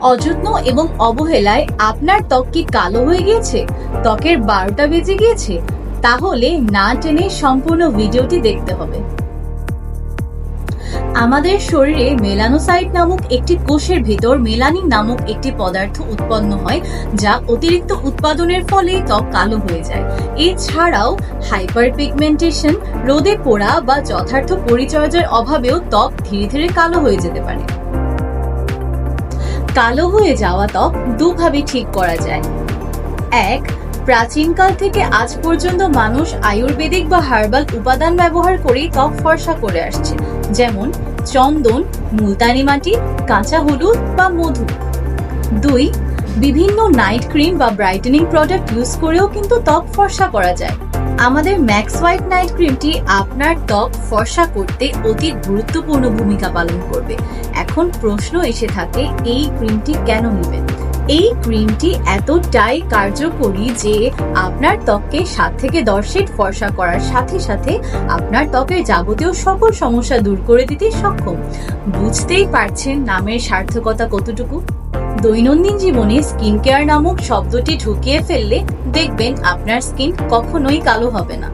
অযত্ন এবং অবহেলায় আপনার ত্বক কি কালো হয়ে গিয়েছে? ত্বকের বারোটা বেজে গিয়েছে। তাহলে না টেনে সম্পূর্ণ ভিডিওটি দেখতে হবে। আমাদের শরীরে মেলানোসাইট নামক একটি কোষের ভেতর মেলানিন নামক একটি পদার্থ উৎপন্ন হয়, যা অতিরিক্ত উৎপাদনের ফলে ত্বক কালো হয়ে যায়। এছাড়াও হাইপার পিগমেন্টেশন রোদে পোড়া বা যথার্থ পরিচর্যার অভাবেও ত্বক ধীরে ধীরে কালো হয়ে যেতে পারে। কালো হয়ে যাওয়া ত্বক দুভাবে ঠিক করা যায়। এক, প্রাচীনকাল থেকে আজ পর্যন্ত মানুষ আয়ুর্বেদিক বা হার্বাল উপাদান ব্যবহার করেই ত্বক ফর্সা করে আসছে, যেমন চন্দন, মুলতানি মাটি, কাঁচা হলুদ বা মধু। দুই, বিভিন্ন নাইট ক্রিম বা ব্রাইটেনিং প্রোডাক্ট ইউজ করেও কিন্তু ত্বক ফর্সা করা যায়। আমাদের ম্যাক্স হোয়াইট নাইট ক্রিমটি আপনার ত্বক ফর্সা করতে অতি গুরুত্বপূর্ণ ভূমিকা পালন করবে। এখন প্রশ্ন এসে থাকে, এই ক্রিমটি কেন নেবেন? এই ক্রিমটি এতটাই কার্যকরী যে আপনার ত্বককে সাত থেকে দশ শেড ফর্সা করার সাথে সাথে আপনার ত্বকের যাবতীয় সকল সমস্যা দূর করে দিতে সক্ষম। বুঝতেই পারছেন নামের সার্থকতা কতটুকু? দৈনন্দিন জীবনে স্কিন কেয়ার নামক শব্দটি ঢুকিয়ে ফেললে দেখবেন আপনার স্কিন কখনোই কালো হবে না।